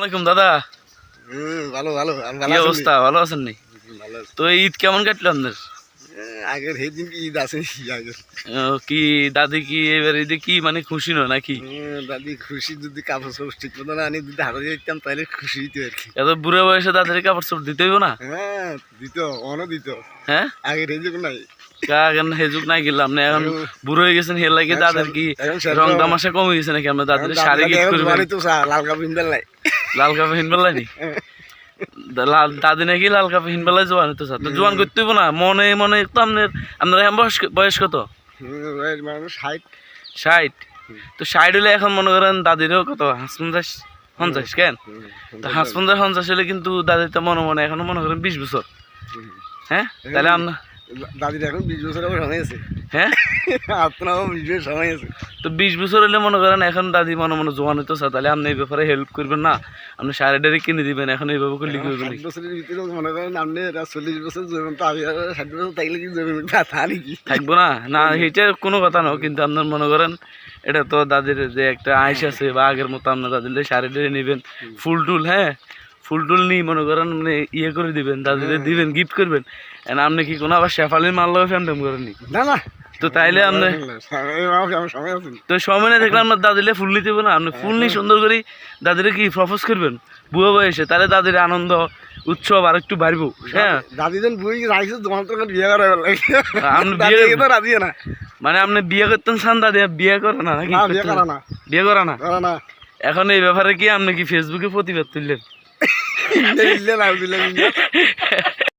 আলাইকুম দাদা। ভালো ভালো কি অবস্থা? ভালো আছেন নি। তো ঈদ কেমন কাটলো আপনার? আগের সেই দিন কি ঈদ আছে কি দাদি কি এবার ঈদে কি মানে খুশি নয় নাকি? দাদি খুশি যদি কাপড় চোপড় ঠিক মতো না আনি যদি হাতে দিতাম তাহলে খুশি হইতো আর কি। এত বুড়ো বয়সে দাদির কাপড় চোপড় দিতে হইব না? হ্যাঁ দিত অনও দিত। হ্যাঁ? আগের যুগ নাই। কাকেন হেজুক নাই গেলাম না এখন বুড়ো হয়ে গেছেন হের লাগে দাদের কি রং তামাশা কমে গেছে নাকি? আমরা দাদির শাড়ি গিফট করবেন তো লাল কাপড় পিন্দাল নাই লাল কাপড় হিনবেল নি? লাল দাদি নাকি লাল কাপড় হিনবেলায় জোয়ান তো স্যার জোয়ান করতে হইব না মনে মনে তো আপনার আপনার এখন বয়স বয়স কত? ষাট। ষাট? তো ষাট হলে এখন মনে করেন দাদিরও কত হাসপঞ্চাশ পঞ্চাশ কেন? তো হাসপঞ্চাশ পঞ্চাশ হলে কিন্তু দাদির তো মনে মনে এখনও মনে করেন বিশ বছর। হ্যাঁ? তাহলে আমরা দাদির এখন বিশ বছর আমার সময় আছে। হ্যাঁ? আপনারও বিশ বছর সময় আছে। তো বিশ বছর হলে মনে করেন এখন দাদি মনে মনে জোয়ান হইতো তাহলে আপনি এই ব্যাপারে হেল্প করবেন না। আপনি কিনে দিবেন এখন এইভাবে করলে কি করবেন বছরের ভিতরে মনে করেন আপনি চল্লিশ বছর জমেন তো আমি ষাট বছর থাকলে কি জমেন তা নাকি থাকব না। না এটা কোনো কথা না কিন্তু আপনার মনে করেন এটা তো দাদির যে একটা আইস আছে বা আগের মতো আপনার দাদির শাড়ি টাড়ি নেবেন ফুল টুল হ্যাঁ? ফুল টুল নিয়ে মনে করেন মানে ইয়ে করে দিবেন দাদিদের দিবেন গিফট করবেন। আপনি কি কোনো আবার শেফালির মাল লাগে ফ্যান্ডাম করেননি? না না। তো তাইলে আপনি তো সময় না দেখলাম আপনার দাদিলে ফুল নিতে না। আপনি ফুল নিয়ে সুন্দর করে দাদিরে কি প্রপোজ করবেন? বুয়া বয়সে তাহলে দাদির আনন্দ উৎসব আর একটু বাড়বো হ্যাঁ? দাদি যেন বুঝি তোমার তো বিয়ে করা আপনি বিয়ে তো রাজি না। মানে আপনি বিয়ে করতেন চান দাদি? বিয়ে করে না নাকি? বিয়ে করা না। বিয়ে করা না? এখন এই ব্যাপারে কি আপনি কি ফেসবুকে প্রতিবাদ তুললেন? ഇല്ല ഇല്ല നടന്നില്ല